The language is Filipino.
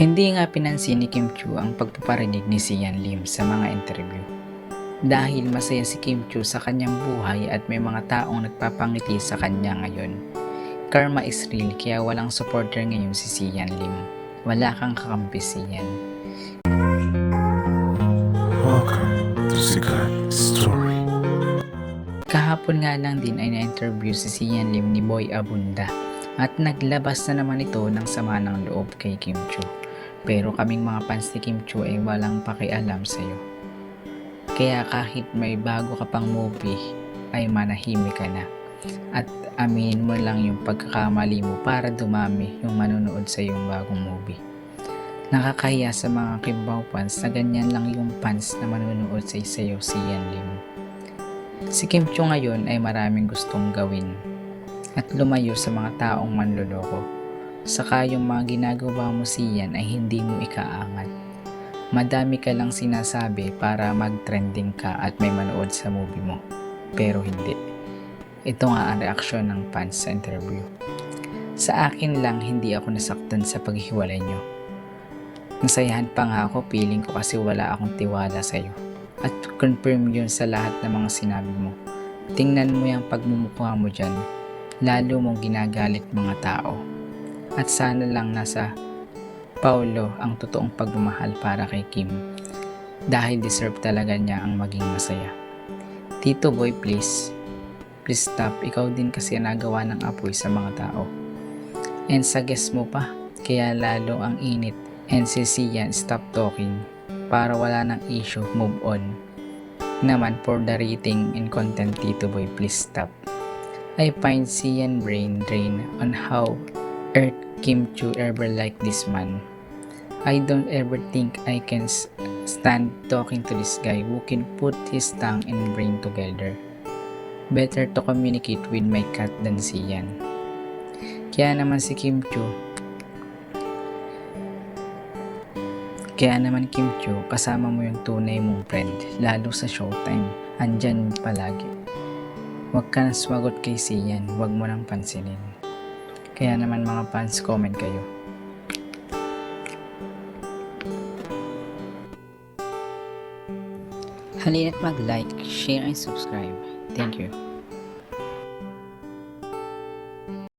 Hindi nga pinansin ni Kim Chu ang pagpaparinig ni Sian Lim sa mga interview. Dahil masaya si Kim Chu sa kanyang buhay at may mga taong nagpapangiti sa kanya ngayon. Karma is real kaya walang supporter ngayon si Sian Lim. Wala kang kakampi Sian. Welcome to Sikat Story. Kahapon nga lang din ay na-interview si Sian Lim ni Boy Abunda at naglabas na naman ito ng sama ng loob kay Kim Chu. Pero kaming mga fans ni Kim Chu ay walang pakialam sa'yo. Kaya kahit may bago ka pang movie ay manahimik ka na. At aminin mo lang yung pagkakamali mo para dumami yung manonood sa yung bagong movie. Nakakahiya sa mga Kimbaw fans na ganyan lang yung fans na manonood sa isayo si Yan Lim. Si Kim Chu ngayon ay maraming gustong gawin at lumayo sa mga taong manloloko. Saka yung mga ginagawa mo siyan ay hindi mo ikaangat. Madami ka lang sinasabi para mag-trending ka at may manood sa movie mo. Pero hindi. Ito nga ang reaksyon ng fans sa interview. Sa akin lang hindi ako nasaktan sa paghiwalay nyo. Nasayahan pa nga ako feeling ko kasi wala akong tiwala sa'yo at confirm yun sa lahat ng mga sinabi mo. Tingnan mo yung pagmumukha mo dyan, lalo mong ginagalit mga tao. At sana lang nasa Paulo ang totoong pagmamahal para kay Kim dahil deserve talaga niya ang maging masaya. Tito boy please, please stop, ikaw din kasi nagawa ng apoy sa mga tao. And sa guest mo pa, kaya lalo ang init. And si Sian, stop talking para wala ng issue, move on. Naman for the rating and content Tito Boy, please stop. I find Sian brain drain on how Earth Kim Chu ever like this man. I don't ever think I can stand talking to this guy who can put his tongue and brain together. Better to communicate with my cat than Sian. Kaya naman si Kim Chu, Kaya naman Kim Chu, kasama mo yung tunay mong friend, lalo sa showtime. Andyan palagi. Huwag ka nang sumagot kay Sian, huwag mo nang pansinin. Kaya naman mga fans, comment kayo. Halina't mag-like, share, and subscribe. Thank you.